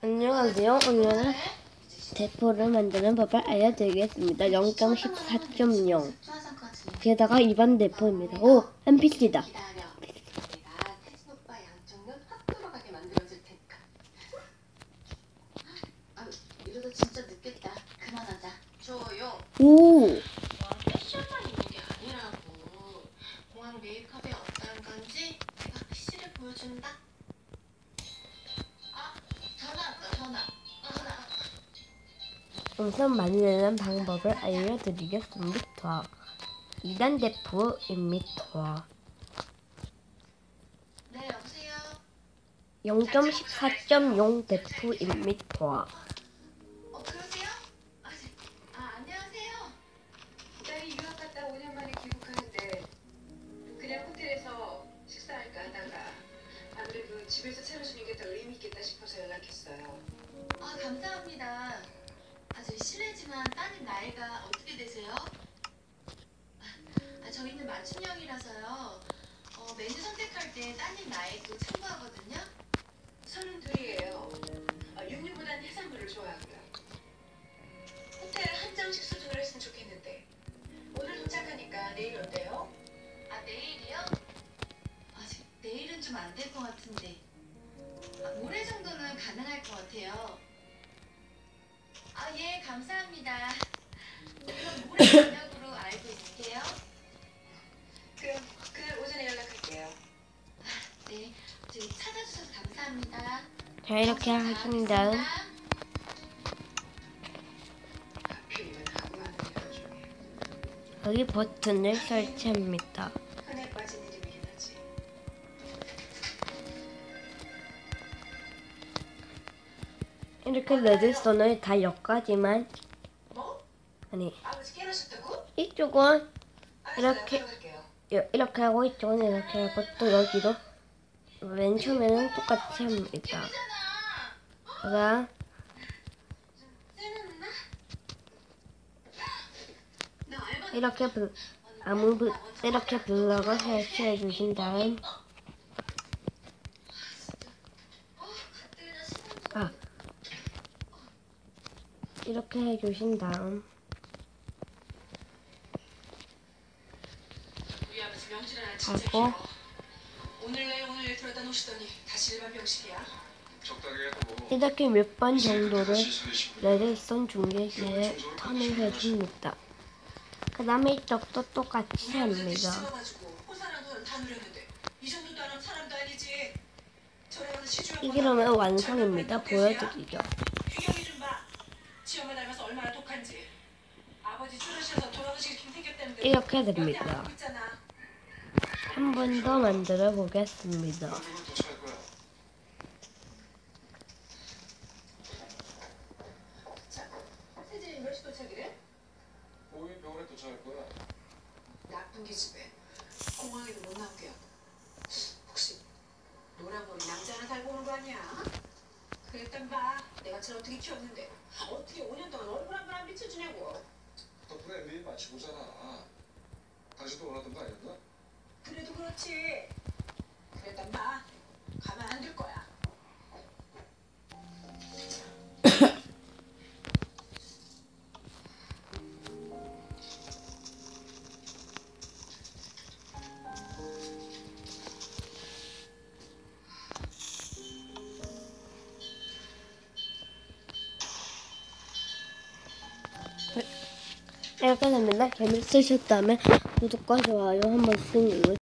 안녕하세요. 오늘은 대포를 만드는 법을 알려드리겠습니다. 0.14.0 게다가 일반 대포입니다. 오! NPC다. 태진 오 우선 만드는 방법을 알려드리겠습니다. 2단 대포입니다. 네, 여보세요. 0.14.0 대포입니다. 어, 그러세요? 아, 네. 아, 안녕하세요. 딸이 유학 갔다 5년 만에 귀국하는데 그냥 호텔에서 식사할까 하다가 아무래도 집에서 차려주는 게 더 의미 있겠다 싶어서 연락했어요. 아, 감사합니다. 아, 저희 실례지만 따님 나이가 어떻게 되세요? 아, 저희는 맞춤형이라서요. 어, 메뉴 선택할 때 따님 나이도 참고하거든요. 서른 둘이에요. 아, 육류보다는 해산물을 좋아하고요. 호텔 한정식 수준으로 했으면 좋겠는데 오늘 도착하니까 내일 어때요? 아, 내일이요? 아직 내일은 좀 안 될 것 같은데. 아, 모레 정도는 가능할 것 같아요. 아, 예, 감사합니다. 그럼 모레 저녁으로 알고 있을게요. 그럼 그날 오전에 연락할게요. 네, 저희 찾아주셔서 감사합니다. 자, 이렇게 하신 다음 하필이면 하고 하는 일 중에 여기 버튼을 설치합니다. 이렇게 레드선을 다 뭐? 아니? 이쪽은 이렇게. 이렇게 하고 이쪽은 이렇게 하고 또 여기도 맨 처음에는 똑같이 합니다. 알바 이렇게 블, 아무 블, 이렇게 블럭을 설치해 주신 다음 어, 갓들이나 시간 아 이렇게 해 주신 다음 하고. 뭐 이렇게 몇 번 정도를 레드선 중계기에 턴을 해줍니다. 그 다음에 이쪽도 똑같이 합니다. 찍어가지고 호사랑 돈은 다 누렸는데 이 정도도 안 하면 사람도 아니지. 저래가는 시주를 이 그러면 완성입니다. 보여드리죠. 지엄마 닮아서 얼마나 독한지. 아버지 술으셔서 돌아가시게 좀 생겼다는데. 이렇게 됩니다. 한 번 더 만들어 보겠습니다. 나쁜 기집애. 공항에도 못 나오게 하고. 혹시 노란 머리 남자 하나 달고 오는 거 아니야? 그래 일단 봐. 내가 쟤를 어떻게 키웠는데 어떻게 5년 동안 얼굴 한 번안 비춰주냐고. 덕분에 매일 마치고 오잖아. 당신도 원하던 거 아니었나? 그래도 그렇지. 그래 일단 봐. 가만 안 둘 거야. 이렇게 됩니다. 재밌으셨다면 구독과 좋아요 한 번씩 눌러주세요.